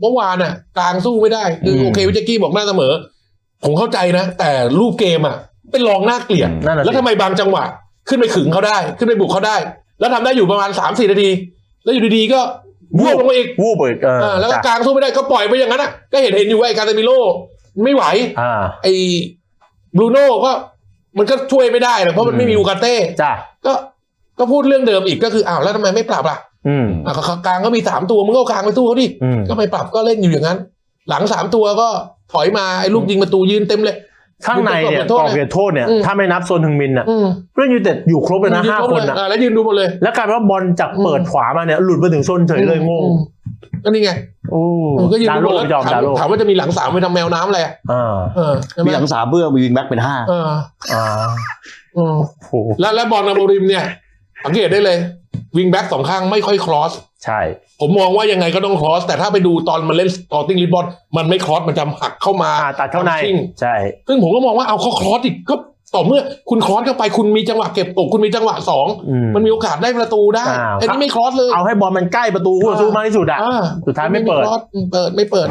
เมื่อวานอะ กลางสู้ไม่ได้คืออมโอเควิจกี้บอกหน้าเสมอ ผมเข้าใจนะ แต่รูปเกมอะ เป็นรองหน้าเกลียดนั่นน่ะแล้วสิทำไมบางจังหวะ ขึ้นไปขึงเขาได้ ขึ้นไปบุกเขาได้ แล้วทำได้อยู่ประมาณสามสี่นาที แล้วอยู่ดีๆก็วูบลงมาอีกวูบอีกเอออ่าแล้วก็จ้ะกลางสู้ไม่ได้ก็ปล่อยไปอย่างนั้นอะก็เห็นเห็นอยู่ว่าไอ้การเตมิโลไม่ไหว อ่าไอ้บรูโน่ก็มันก็ช่วยไม่ได้หรอกเพราะมันไม่มีอูกาเต้ จ้ะก็ก็พูดเรื่องเดิมอีกก็คืออ้าวแล้วทำไมไม่ปรับล่ะ อืมอะก็กลางก็มีสามตัวมึงก็เอากลางไปสู้เขาดิอืม ก็ไม่ปรับก็เล่นอยู่อย่างนั้น หลังสามตัวก็ถอยมาไอ้ลูกยิงประตูยืนเต็มเลย ข้างในเนี่ยดูกเป็นรอบกรอบเขตโทษเนี่ย อืม ถ้าไม่นับโซนทึงมินน่ะอืมเรื่องยูไนเต็ดอยู่ครบเลยนะห้าคนอะ อะแล้วยืนดูหมดเลย แล้วกลายเป็นว่าบอลจากเปิดขวามาเนี่ยหลุดไปถึงโซนเฉยเลยงงอืมก็นี่ไงโอ้เออก็ยืนดาดูโลหมดไม่ยอมแล้วถาดามโลถามว่าจะมีหลังสามไปทำแมวน้ำอะไรอะอ่าเออใช่ไหมมีหลังสามเพื่อมีวิงแบ็กเป็นห้าเอออ่าอืมโหแล้วแล้วบอลนาโมริมเนี่ยสังเกตได้เลย วิงแบ็กสองข้างไม่ค่อยครอส ใช่ ผมมองว่ายังไงก็ต้องครอส แต่ถ้าไปดูตอนมันเล่นสตอร์ติ้งลิบอลมันไม่ครอส มันจะหักเข้ามาอ่าตัดเข้าในชิ่งใช่ ซึ่งผมก็มองว่าเอาเขาครอสอีกก็ต่อเมื่อคุณครอสเข้าไปคุณมีจังหวะเก็บตกคุณมีจังหวะสองอืมมันมีโอกาสได้ประตูได้อ่าแต่นี่ไม่ครอสเลย เอาให้บอลมันใกล้ประตูคู่ต่อสู้มากที่สุดอะอ่าสุดท้ายไม่เปิดครอสเปิดไม่เปิด